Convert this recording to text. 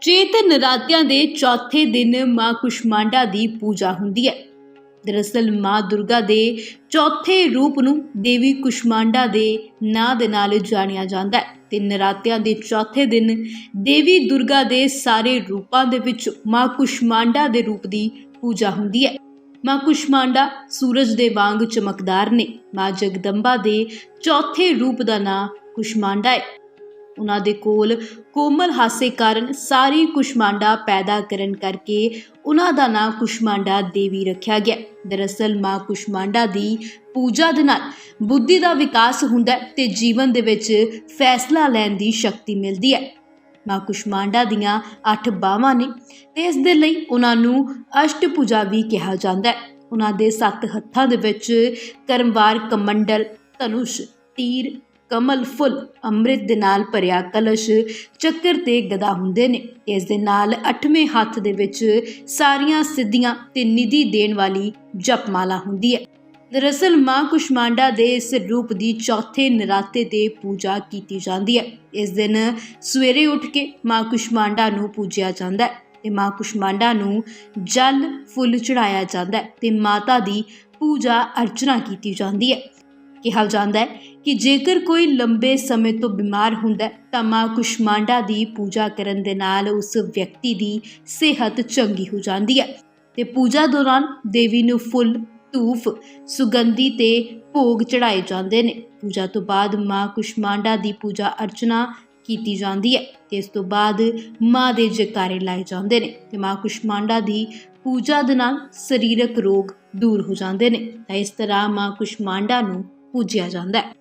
ਚੇਤ ਨਰਾਤਿਆਂ ਦੇ ਚੌਥੇ ਦਿਨ ਮਾਂ ਕੁਸ਼ਮਾਂਡਾ ਦੀ ਪੂਜਾ ਹੁੰਦੀ ਹੈ। ਦਰਅਸਲ ਮਾਂ ਦੁਰਗਾ ਦੇ ਚੌਥੇ ਰੂਪ ਨੂੰ ਦੇਵੀ ਕੁਸ਼ਮਾਂਡਾ ਦੇ ਨਾਂ ਦੇ ਨਾਲ ਜਾਣਿਆ ਜਾਂਦਾ ਹੈ ਤੇ ਨਰਾਤਿਆਂ ਦੇ ਚੌਥੇ ਦਿਨ ਦੇਵੀ ਦੁਰਗਾ ਦੇ ਸਾਰੇ ਰੂਪਾਂ ਦੇ ਵਿੱਚ ਮਾਂ ਕੁਸ਼ਮਾਂਡਾ ਦੇ ਰੂਪ ਦੀ ਪੂਜਾ ਹੁੰਦੀ ਹੈ। ਮਾਂ ਕੁਸ਼ਮਾਂਡਾ ਸੂਰਜ ਦੇ ਵਾਂਗ ਚਮਕਦਾਰ ਨੇ। ਮਾਂ ਜਗਦੰਬਾ ਦੇ ਚੌਥੇ ਰੂਪ ਦਾ ਨਾਂ ਕੁਸ਼ਮਾਂਡਾ ਹੈ। ਉਹਨਾਂ ਦੇ ਕੋਲ ਕੋਮਲ ਹਾਸੇ ਕਾਰਨ ਸਾਰੀ ਕੁਸ਼ਮਾਂਡਾ ਪੈਦਾ ਕਰਨ ਕਰਕੇ ਉਹਨਾਂ ਦਾ ਨਾਂ ਕੁਸ਼ਮਾਂਡਾ ਦੇਵੀ ਰੱਖਿਆ ਗਿਆ। ਦਰਅਸਲ ਮਾਂ ਕੁਸ਼ਮਾਂਡਾ ਦੀ ਪੂਜਾ ਦੇ ਨਾਲ ਬੁੱਧੀ ਦਾ ਵਿਕਾਸ ਹੁੰਦਾ ਹੈ ਤੇ ਜੀਵਨ ਦੇ ਵਿੱਚ ਫੈਸਲਾ ਲੈਣ ਦੀ ਸ਼ਕਤੀ ਮਿਲਦੀ ਹੈ। ਮਾਂ ਕੁਸ਼ਮਾਂਡਾ ਦੀਆਂ 8 ਬਾਹਾਂ ਨੇ ਤੇ ਇਸ ਦੇ ਲਈ ਉਹਨਾਂ ਨੂੰ ਅਸ਼ਟਭੁਜਾ ਵੀ ਕਿਹਾ ਜਾਂਦਾ ਹੈ। ਉਹਨਾਂ ਦੇ ਸੱਤ ਹੱਥਾਂ ਦੇ ਵਿੱਚ ਕਰਮਵਾਰ ਕਮੰਡਲ, ਧਨੁਸ਼, ਤੀਰ ਕਮਲ ਫੁੱਲ ਅੰਮ੍ਰਿਤ ਦੇ ਨਾਲ ਭਰਿਆ ਕਲਸ਼ ਚੱਕਰ ਤੇ ਗਦਾ ਹੁੰਦੇ ਨੇ। ਇਸ ਦੇ ਨਾਲ 8ਵੇਂ ਹੱਥ ਦੇ ਵਿੱਚ ਸਾਰੀਆਂ ਸਿੱਧੀਆਂ ਤੇ ਨਿਧੀ ਦੇਣ ਵਾਲੀ ਜਪਮਾਲਾ ਹੁੰਦੀ ਹੈ। ਦਰਅਸਲ ਮਾਂ ਕੁਸ਼ਮਾਂਡਾ ਦੇ ਇਸ ਰੂਪ ਦੀ ਚੌਥੇ ਨਰਾਤੇ ਤੇ ਪੂਜਾ ਕੀਤੀ ਜਾਂਦੀ ਹੈ। ਇਸ ਦਿਨ ਸਵੇਰੇ ਉੱਠ ਕੇ ਮਾਂ ਕੁਸ਼ਮਾਂਡਾ ਨੂੰ ਪੂਜਿਆ ਜਾਂਦਾ ਹੈ। ਤੇ ਮਾਂ ਕੁਸ਼ਮਾਂਡਾ ਨੂੰ ਜਲ, ਫੁੱਲ ਚੜਾਇਆ ਜਾਂਦਾ ਹੈ ਤੇ ਮਾਤਾ ਦੀ ਪੂਜਾ ਅਰਚਨਾ ਕੀਤੀ ਜਾਂਦੀ ਹੈ। ਕਿਹਾ ਜਾਂਦਾ ਹੈ ਕਿ ਜੇਕਰ ਕੋਈ ਲੰਬੇ ਸਮੇਂ ਤੋਂ ਬਿਮਾਰ ਹੁੰਦਾ ਹੈ, ਤਾਂ ਮਾਂ ਕੁਸ਼ਮਾਂਡਾ ਦੀ ਪੂਜਾ ਕਰਨ ਦੇ ਨਾਲ ਉਸ ਵਿਅਕਤੀ ਦੀ ਸਿਹਤ ਚੰਗੀ ਹੋ ਜਾਂਦੀ ਹੈ। ਤੇ ਪੂਜਾ ਦੌਰਾਨ ਦੇਵੀ ਨੂੰ ਫੁੱਲ ਧੂਫ ਸੁਗੰਧੀ ਤੇ ਭੋਗ ਚੜਾਏ ਜਾਂਦੇ ਨੇ। ਪੂਜਾ ਤੋਂ ਬਾਅਦ ਮਾਂ ਕੁਸ਼ਮਾਂਡਾ ਦੀ ਪੂਜਾ ਅਰਚਨਾ ਕੀਤੀ ਜਾਂਦੀ ਹੈ ਤੇ ਇਸ ਤੋਂ ਬਾਅਦ ਮਾਂ ਦੇ ਜੈਕਾਰੇ ਲਾਏ ਜਾਂਦੇ ਨੇ ਤੇ ਮਾਂ ਕੁਸ਼ਮਾਂਡਾ ਦੀ ਪੂਜਾ ਦੇ ਨਾਲ ਸਰੀਰਕ ਰੋਗ ਦੂਰ ਹੋ ਜਾਂਦੇ ਨੇ। ਤਾਂ ਇਸ ਤਰ੍ਹਾਂ ਮਾਂ ਕੁਸ਼ਮਾਂਡਾ ਨੂੰ ਪੂਜਿਆ ਜਾਂਦਾ ਹੈ